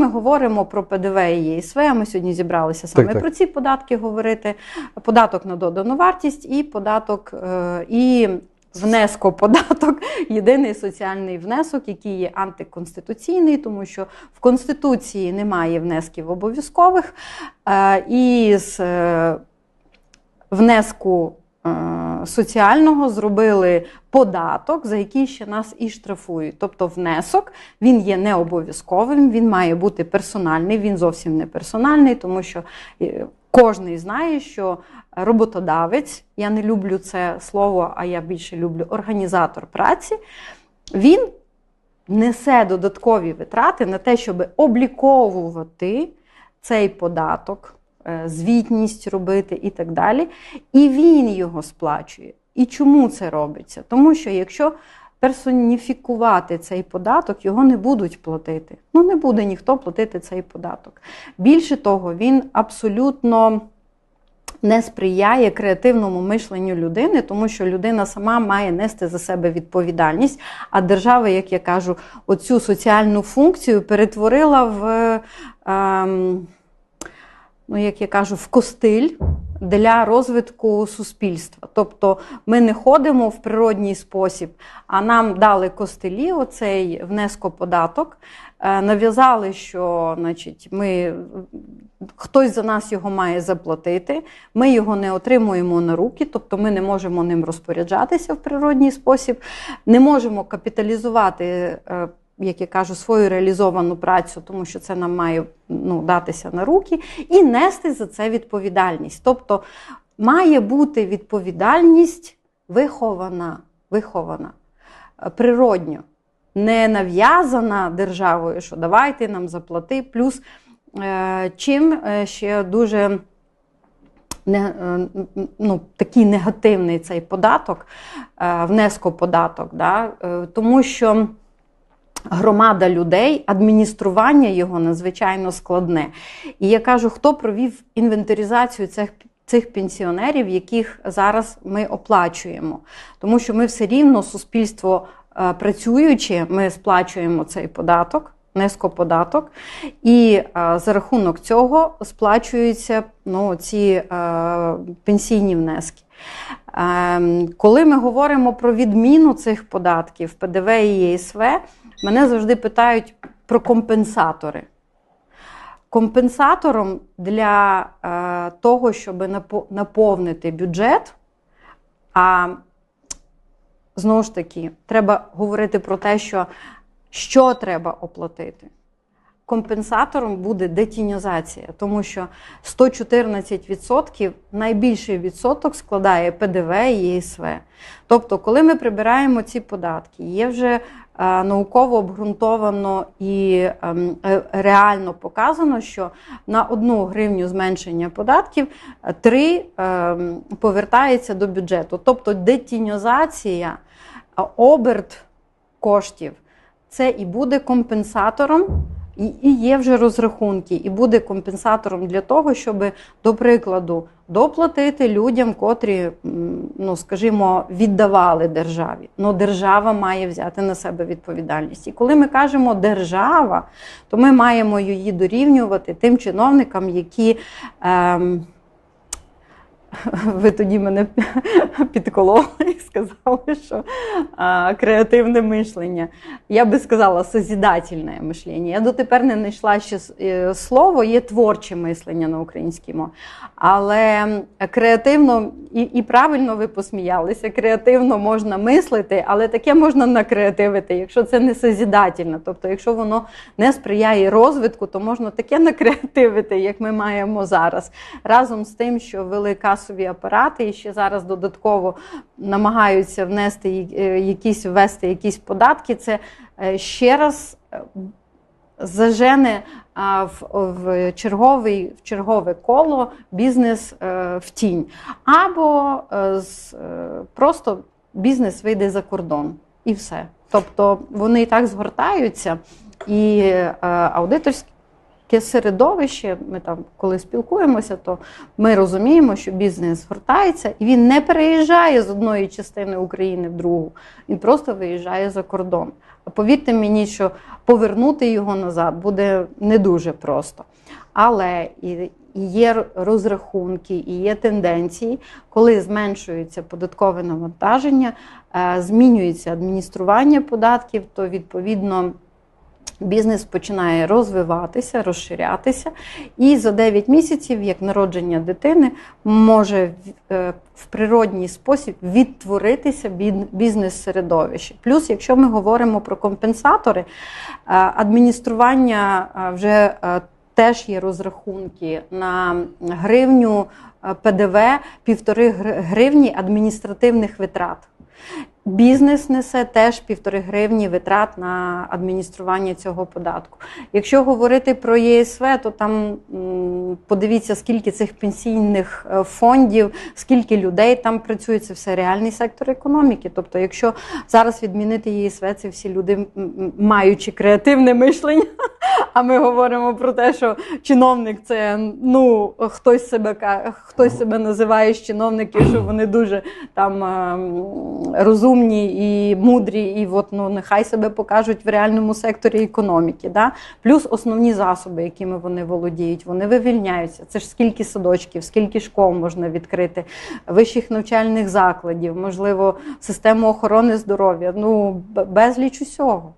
Ми говоримо про ПДВ і ЄСВ. Ми сьогодні зібралися саме Так, так. про ці податки говорити: податок на додану вартість і податок е, і внескоподаток, єдиний соціальний внесок, який є антиконституційний, тому що в Конституції немає внесків обов'язкових. Е, І з е, внеску е, соціального зробили податок, за який ще нас і штрафують. Тобто внесок він є не обов'язковим, він має бути персональний, він зовсім не персональний, тому що е, кожний знає, що роботодавець, я не люблю це слово, а я більше люблю організатор праці, він несе додаткові витрати на те, щоб обліковувати цей податок, е, звітність робити і так далі. І він його сплачує. І чому це робиться? Тому що якщо персоніфікувати цей податок, його не будуть платити. Ну, не буде ніхто платити цей податок. Більше того, він абсолютно не сприяє креативному мишленню людини, тому що людина сама має нести за себе відповідальність. А держава, як я кажу, оцю соціальну функцію перетворила в, ем, ну, як я кажу, в костиль. Для розвитку суспільства. Тобто ми не ходимо в природній спосіб, а нам дали костилі оцей внескоподаток, е, нав'язали, що значить, ми, хтось за нас його має заплатити, ми його не отримуємо на руки, тобто ми не можемо ним розпоряджатися в природній спосіб, не можемо капіталізувати. Як я кажу, свою реалізовану працю, тому що це нам має ну, датися на руки, і нести за це відповідальність. Тобто має бути відповідальність вихована, вихована е, природньо, не нав'язана державою, що давайте нам заплати. Плюс е, чим е, ще дуже ну, такий негативний цей податок, внескоподаток, да? тому що громада людей, адміністрування його надзвичайно складне. І я кажу, хто провів інвентаризацію цих. Цих пенсіонерів, яких зараз ми оплачуємо, тому що ми все рівно суспільство е, працюючи, ми сплачуємо цей податок, нескоподаток, і е, за рахунок цього сплачуються ну, ці е, пенсійні внески. Е, коли ми говоримо про відміну цих податків, ПДВ і ЄСВ, мене завжди питають про компенсатори. Компенсатором для е, того, щоб наповнити бюджет, а знову ж таки, треба говорити про те, що, що треба оплатити. Компенсатором буде детінізація, тому що 114% найбільший відсоток складає ПДВ і ЄСВ. Тобто, коли ми прибираємо ці податки, є вже е, науково обґрунтовано і ем, е, реально показано, що на одну гривню зменшення податків е, три ем, повертається до бюджету. Тобто детінізація, е, оберт коштів це і буде компенсатором. І є вже розрахунки, і буде компенсатором для того, щоб, до прикладу, доплатити людям, котрі, ну скажімо, віддавали державі. Ну, держава має взяти на себе відповідальність. І коли ми кажемо держава, то ми маємо її дорівнювати тим чиновникам, які. Ем, ви тоді мене підкололи і сказали, що а, креативне мишлення. Я би сказала созідательне мишлення. Я дотепер не знайшла ще е, слово, є творче мислення на українській мові. Але креативно і, і правильно ви посміялися, креативно можна мислити, але таке можна накреативити, якщо це не созідательне. Тобто, якщо воно не сприяє розвитку, то можна таке накреативити, як ми маємо зараз. Разом з тим, що вели касові апарати і ще зараз додатково намагаються внести е, якісь ввести якісь податки, це е, ще раз е, зажене в, в, черговий, в чергове коло бізнес в тінь. Або з, просто бізнес вийде за кордон і все. Тобто вони і так згортаються, і аудиторські таке середовище. Ми там, коли спілкуємося, то ми розуміємо, що бізнес згортається і він не переїжджає з одної частини України в другу, він просто виїжджає за кордон. Повірте мені, що повернути його назад буде не дуже просто. Але є розрахунки, і є тенденції, коли зменшується податкове навантаження, е, змінюється адміністрування податків, то відповідно. Бізнес починає розвиватися, розширятися, і за 9 місяців, як народження дитини, може е, в природній спосіб відтворитися бізнес-середовище. Плюс, якщо ми говоримо про компенсатори, е, адміністрування вже теж є розрахунки на гривню е, ПДВ півтори гривні адміністративних витрат. Бізнес несе теж півтори гривні витрат на адміністрування цього податку. Якщо говорити про ЄСВ, то там подивіться, скільки цих пенсійних е, фондів, скільки людей там працює, це все реальний сектор економіки. Тобто, якщо зараз відмінити ЄСВ, це всі люди маючи креативне мишлення. А ми говоримо про те, що чиновник це ну хтось себе хтось себе називає з чиновників, що вони дуже там ем, розумні і мудрі, і от ну нехай себе покажуть в реальному секторі економіки. Да? Плюс основні засоби, якими вони володіють, вони вивільняються. Це ж скільки садочків, скільки школ можна відкрити, вищих навчальних закладів, можливо, систему охорони здоров'я. Ну безліч усього.